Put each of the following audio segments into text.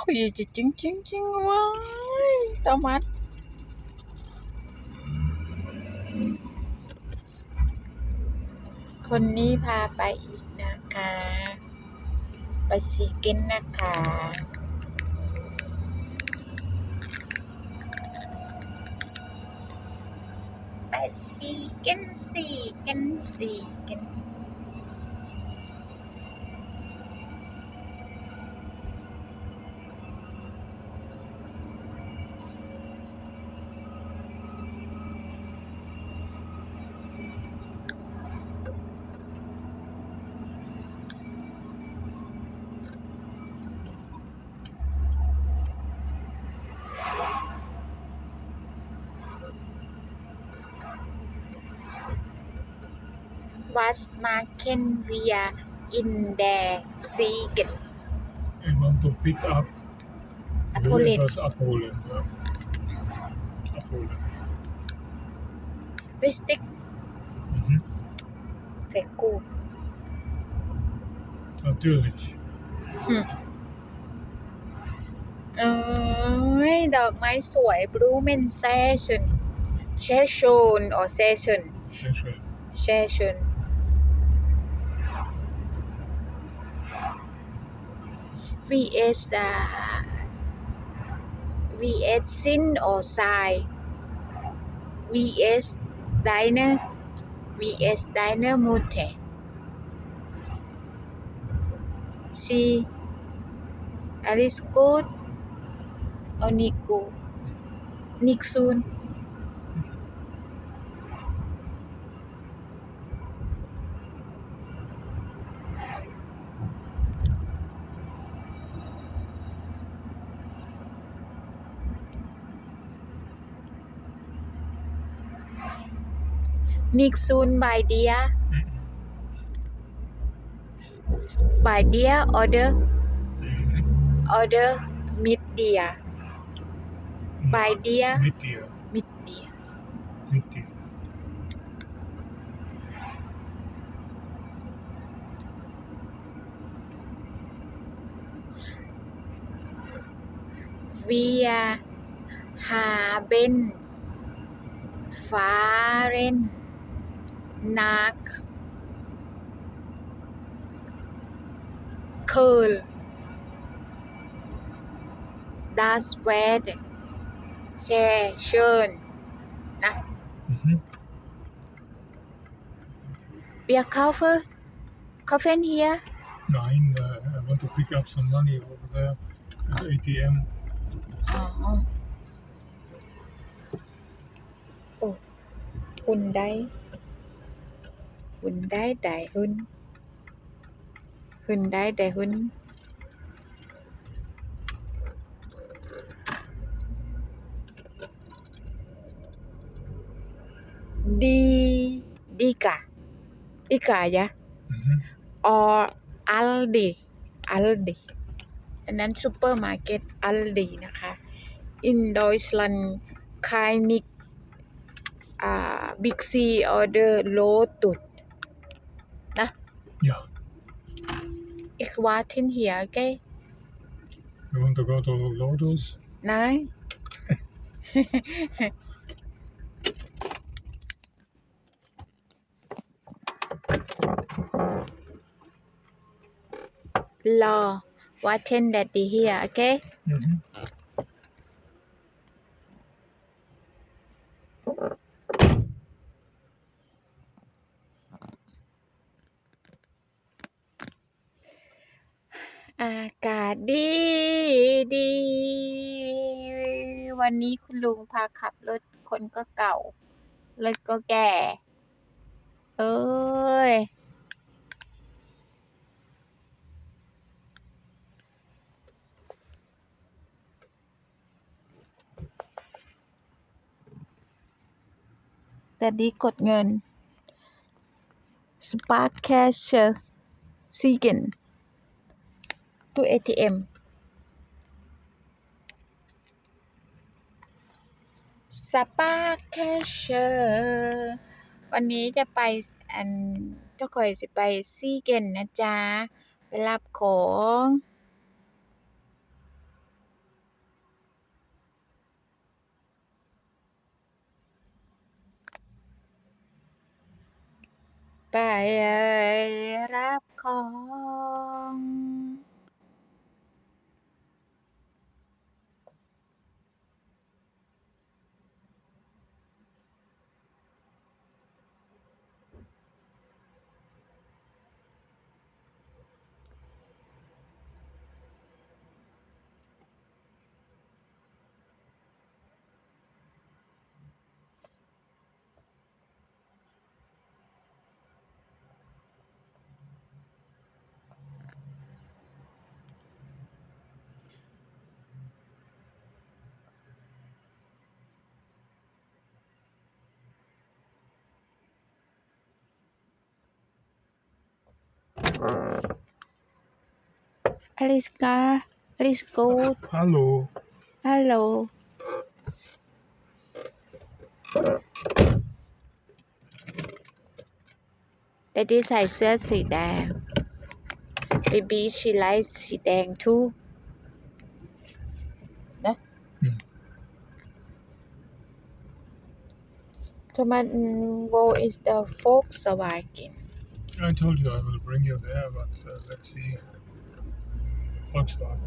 คุยจริงจริงจริงจิงว้ายโทมัสคนนี้พาไปอีกนะคะ ไปซีเก้นนะคะไปซีเก้นซีเก้นซีเก้น was taken via in their seat. I want to pick up Apollo. Apollo. Yeah. Apollo. Ristic. Mhm. Seku. Natürlich. Hm. เอ้ยดอกไม้สวยบลูเมนเซชันเซชัน or เซชันเซชัน vs uh, vs sin or sai? Vs diner vs diner mute. C Alice or Nick good Nick soon, by dear. by dear, order, order, mid dear. My dear, Mid dear. haben fahren. ดอร์ Mhm. ออเดอร์มิดเดีย Bei dir? Mit dir. มิดเดีย Mit dir. เวียฮาเบนฟาเรนนักเคิลดัสเวดแชเชิญนะ Mhm. เบียร์คาเฟอร์คาเฟนเฮีย Nein, uh, I want to pick up some money over there at the ATM. อ๋อ โอ้หุ่นได้ หุ่นได้ได้หุ่นหุ่นได้ได้หุ่นดีดีกะดีกะยะ Mhm. or Aldi Aldi อันนั้นซูเปอร์มาร์เก็ต Aldi นะคะ in Deutschland keine uh, Big C oder Lotus นะ Ja. ich warte hier okay You want to go to Lotus? nein รอ warten daddy here okay Mhm. อากาศดีดี วันนี้คุณลุงพาขับรถคนก็เก่า รถก็แก่ เอ้ย แต่ดีกดเงิน Spark Cash Siegen ตู้ ATM สปาแคชเชอร์วันนี้จะไปอันเจ้าคอยสิไปซีเกนนะจ๊ะ ไปรับของไปรับของ Alles klar, alles gut, Hallo. hallo. Daddy ใส่เสื้อสีแดง Baby she likes สีแดง too นะ Hmm. ทำไม Wo is the I told you I will bring you there, but uh, let's see. Volkswagen.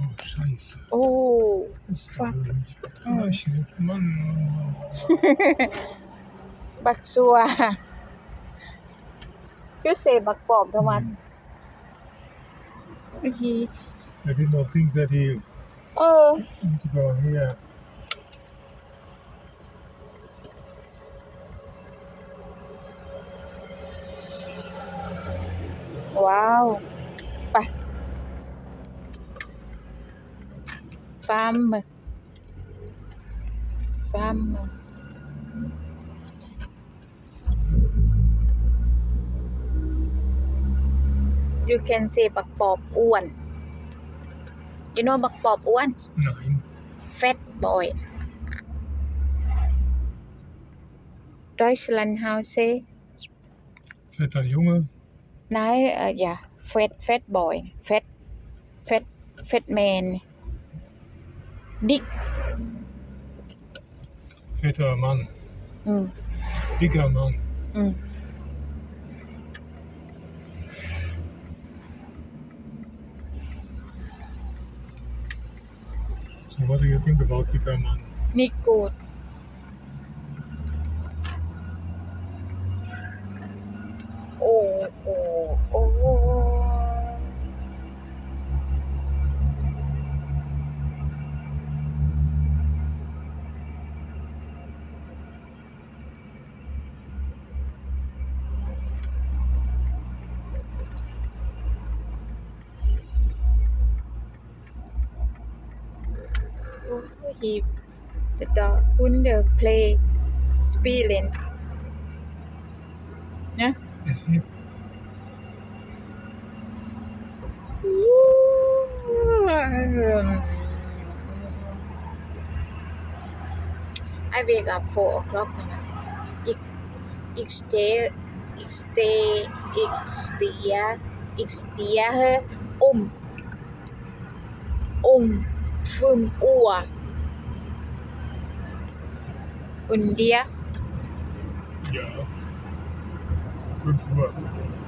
Oh, Scheiße. Oh Fuck. blöd. Gleich nicht. Mann, Mann, Mann. บักซัวยูเซบักปอบทวัน Mm. ฮี I did not think that he เออ wanted to go here. ว้าวไปฟาร์มฟาร์ม you can say bakpop uan. You know bakpop uan? Nein. Fat boy. Deutschland how say? Fetter Junge. Nein, äh, uh, yeah, fat fat boy, fat fat fat man. Dick. Fetter Mann. Mm. Dicker Mann. Mm. ม what do you think about Dicker Mann? นี่ spilling. Yeah? I wake up four o'clock each, each day each day each dia each dia um um fünf Uhr und dir yeah. Good for what?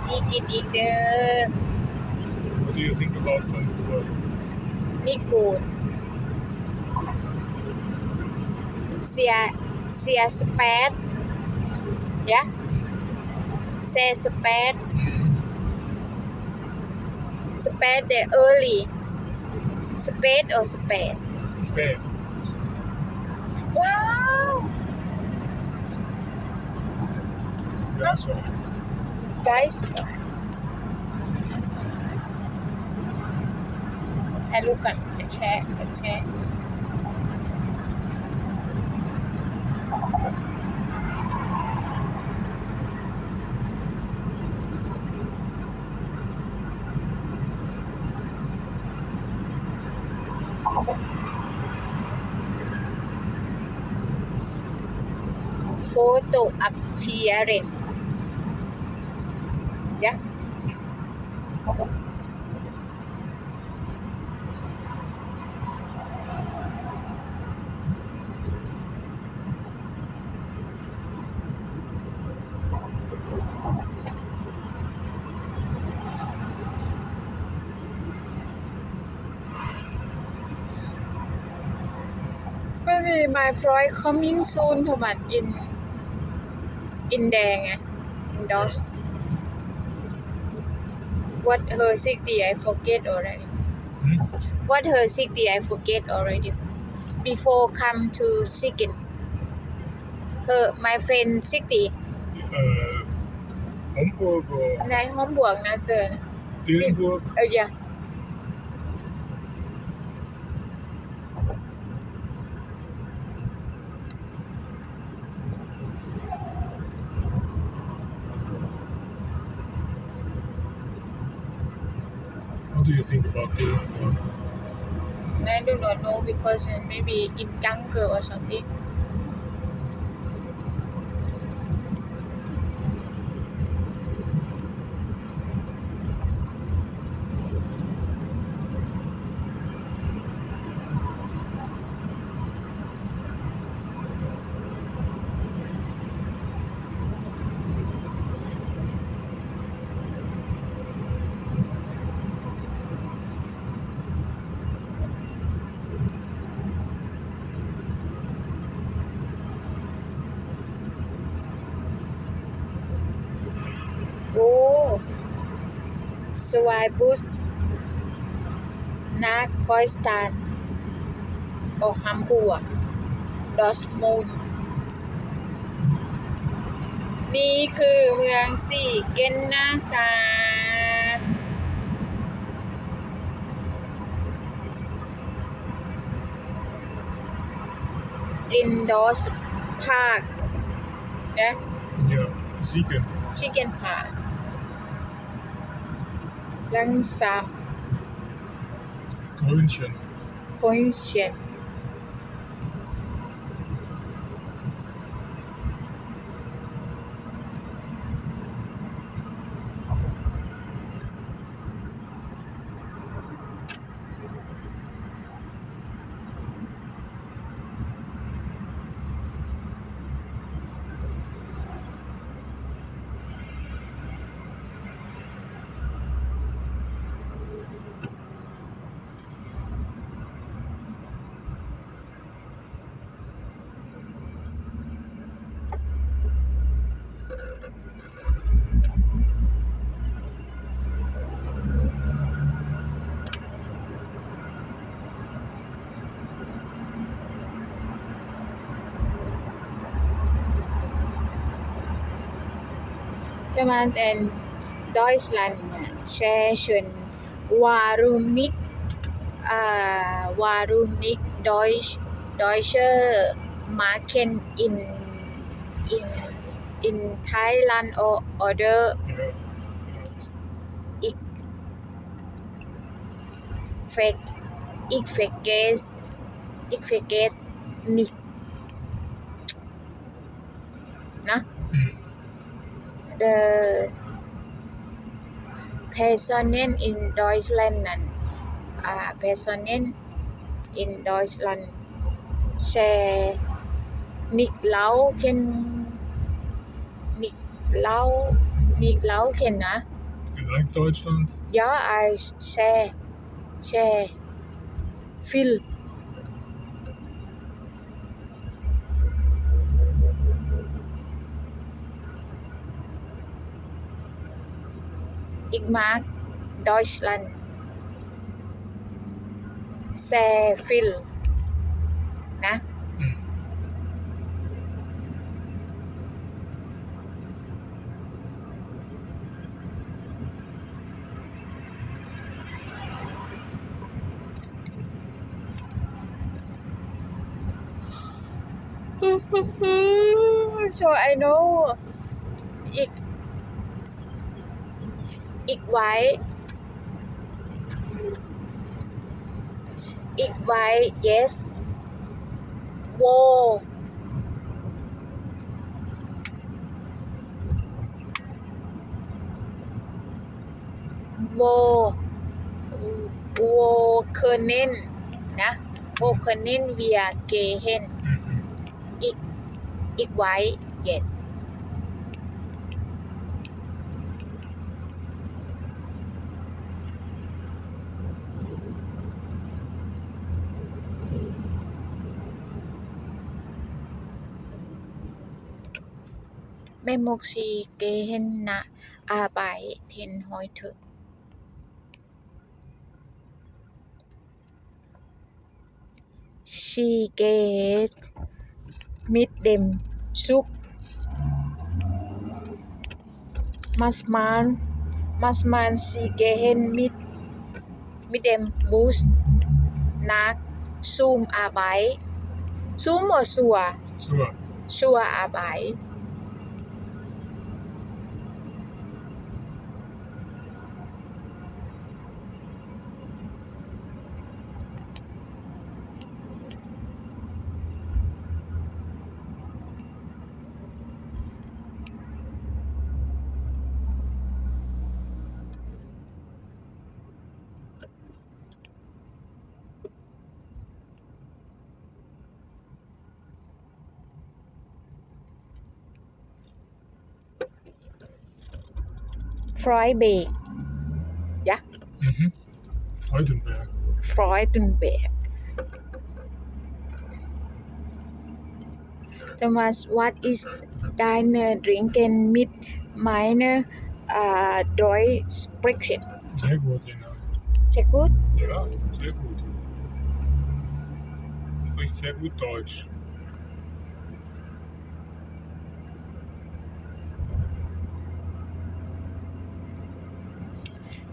ซีกินอีกเด้อ What do you think about 5 Uhr? นี่กูดเสียเสียสเปดยะเซสเปด Mhm. สเปดเดเออร์ลี่สเปดโอสเปด Spät. ว้าว Ja, That's right. Guys, hello kan? erzähl, erzähl. Foto abzieren. yeah Maybe my flight coming soon ทุกมัน in in แดงไง in DOS What her sick I forget already. Hmm? What her sick I forget already. Before come to Sikkim. Her my friend sick. Uh, Homburg or Nai Homburg na the. Dillenburg. Uh, yeah. What do you think about Dillenburg? I do not know because uh, maybe in Ganker or something สวายบุสนาคอยสตานโอฮัมบัวดอสมูนนี่คือเมืองสี่เกนนะคะอินดอสพาร์คนะ Yeah, Siegen. ชิค Langsam. Krönchen. Krönchen. Deutschland and Deutschland Schächen warum nicht uh, warum nicht Deutsch Deutsche Marken in in in Thailand or other ich ich vergesse ich vergesse nicht the Personen in Deutschland and uh, Personen in Deutschland share Niklauchen Niklau Niklauchen uh. You like Deutschland? Yeah, I share share Phil Sigma Deutschland. Xe ฟิลนะ so I know it อีกไว้ อีกไว้ yes โวโวโวเคอร์เนนนะโวเคอร์เนนเวียเกเฮนอีกอีกไว้ yes แม่มกซีเกเฮนนะอาบายเทนฮอยเถอะชีเกตมิดเดมซุกมัสมานมัสมานซีเกเฮนมิดมิดเดมบูสนักซูมอาบายซูม or ซัว Zur. ซัวอาบาย Freiberg. Yeah. Mm-hmm. Freudenberg. Freudenberg. Thomas, what is deine Drinken mit meiner äh, Deutsch sprechen? Sehr gut, genau. Sehr gut? Ja, sehr gut. Ich sehr gut Deutsch.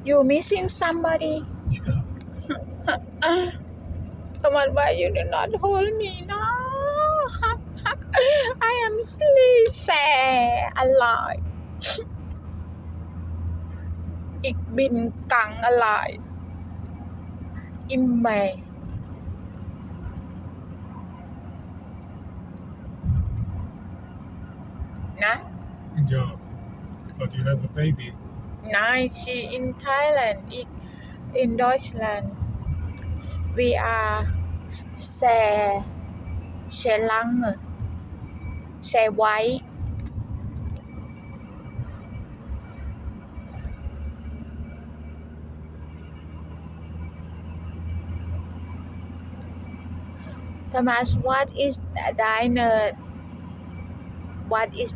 You missing somebody? Come on, why you do not hold me now? I am sleazy alive. Ik bin kang alive. In mày. Nah? Good job. But you have the baby. Nein, she in Thailand, in Deutschland. We are sehr, sehr lange, sehr weit. Thomas, what is deine, what is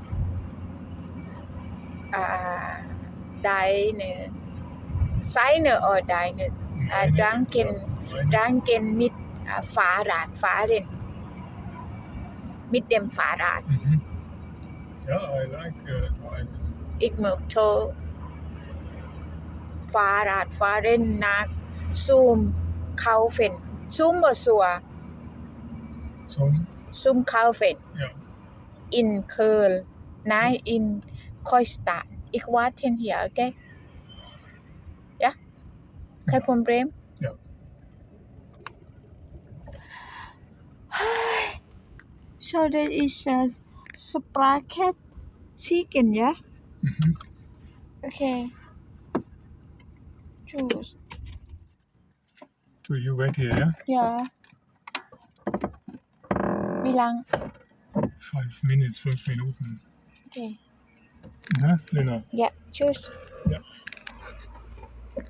uh, deine, seine or deine, uh, Meine- Danken, Meine- Danken mit uh, Fahrrad, fahren. Mit dem Fahrrad. Mhm. Ja, I like uh, driving. Ich möchte Fahrrad fahren nach Zoom kaufen. Zoom oder Sur? Zum, Zoom kaufen. ja. In Köln. Nein, in Kreuzstadt. Ich warte hier, okay? Ja? Kein Ja. Problem? Ja. So that is a sprocket chicken, yeah? Mhm. Okay. Choose. Do you wait here, yeah? Ja. Wie lang? Five minutes, fünf Minuten. Okay. Lena? Ja, tschüss. Ja.